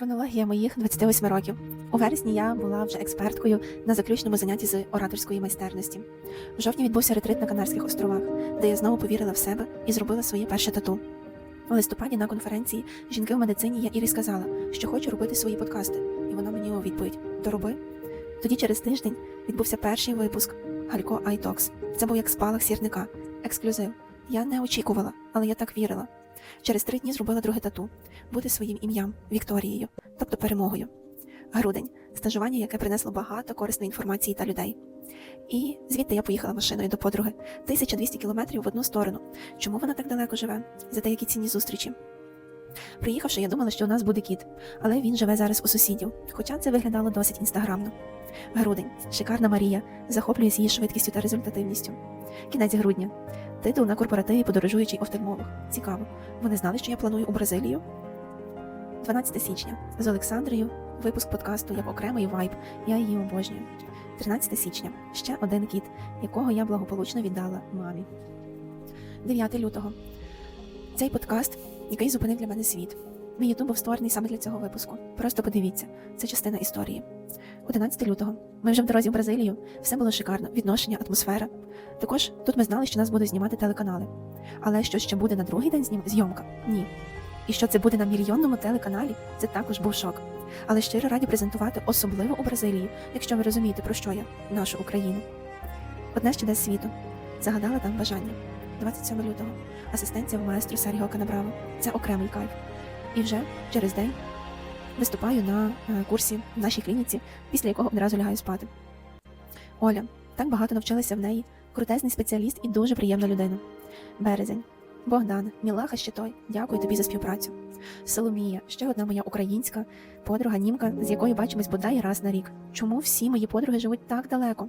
Хронологія моїх 28 років. У вересні я була вже експерткою на заключному занятті з ораторської майстерності. В жовтні відбувся ретрит на Канарських островах, де я знову повірила в себе і зробила своє перше тату. У листопаді на конференції жінки в медицині я Ірі сказала, що хочу робити свої подкасти, і вона мені у відповідь: То роби. Тоді через тиждень відбувся перший випуск Галько iTalks. Це був як спалах сірника, ексклюзив. Я не очікувала, але я так вірила. Через три дні зробила друге тату бути своїм ім'ям Вікторією, тобто перемогою. Грудень стажування, яке принесло багато корисної інформації та людей. І звідти я поїхала машиною до подруги 1200 кілометрів в одну сторону. Чому вона так далеко живе? За деякі цінні зустрічі. Приїхавши, я думала, що у нас буде кіт, але він живе зараз у сусідів, хоча це виглядало досить інстаграмно. Грудень, шикарна Марія, захоплююсь її швидкістю та результативністю. Кінець грудня. Титул на корпоративі подорожуючий офтальмолог. Цікаво. Вони знали, що я планую у Бразилію? 12 січня. З Олександрою. Випуск подкасту як окремий вайб. Я її обожнюю. 13 січня. Ще один кіт, якого я благополучно віддала мамі. 9 лютого. Цей подкаст, який зупинив для мене світ. Мій ютуб був створений саме для цього випуску. Просто подивіться, це частина історії. 11 лютого. Ми вже в дорозі в Бразилію. Все було шикарно. Відношення, атмосфера. Також тут ми знали, що нас будуть знімати телеканали. Але що ще буде на другий день знім... зйомка? Ні. І що це буде на мільйонному телеканалі? Це також був шок. Але щиро раді презентувати, особливо у Бразилії, якщо ви розумієте, про що я, нашу Україну. Одне з чудес світу. Загадала там бажання. 27 лютого. Асистенція в маестро Серіго Канабраво. Це окремий кайф. І вже через день виступаю на е, курсі в нашій клініці, після якого одразу лягаю спати. Оля, так багато навчилася в неї. Крутезний спеціаліст і дуже приємна людина. Березень. Богдан, Мілаха ще той. Дякую тобі за співпрацю. Соломія, ще одна моя українська подруга німка, з якою бачимось бодай раз на рік. Чому всі мої подруги живуть так далеко?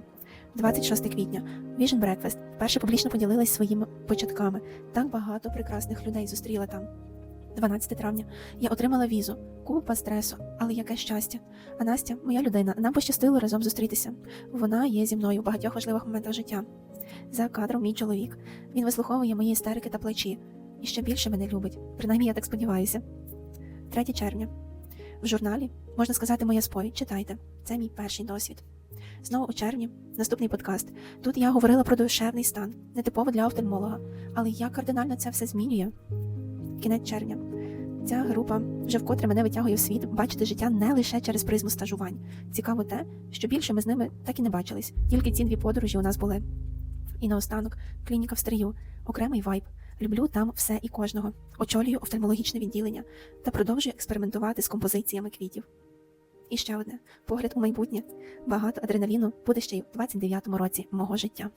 26 квітня. Vision Breakfast. Вперше публічно поділилась своїми початками. Так багато прекрасних людей зустріла там. 12 травня. Я отримала візу. Купа стресу, але яке щастя. А Настя, моя людина, нам пощастило разом зустрітися. Вона є зі мною в багатьох важливих моментах життя. За кадром мій чоловік. Він вислуховує мої істерики та плачі. І ще більше мене любить. Принаймні, я так сподіваюся. 3 червня. В журналі можна сказати моя сповідь. Читайте. Це мій перший досвід. Знову у червні наступний подкаст. Тут я говорила про душевний стан, нетипово для офтальмолога. Але як кардинально це все змінює? Кінець червня. Ця група вже вкотре мене витягує в світ бачити життя не лише через призму стажувань. Цікаво те, що більше ми з ними так і не бачились, тільки ці дві подорожі у нас були. І наостанок клініка в Стрию, окремий вайб. Люблю там все і кожного. Очолюю офтальмологічне відділення та продовжую експериментувати з композиціями квітів. І ще одне погляд у майбутнє. Багато адреналіну буде ще й у 29-му році мого життя.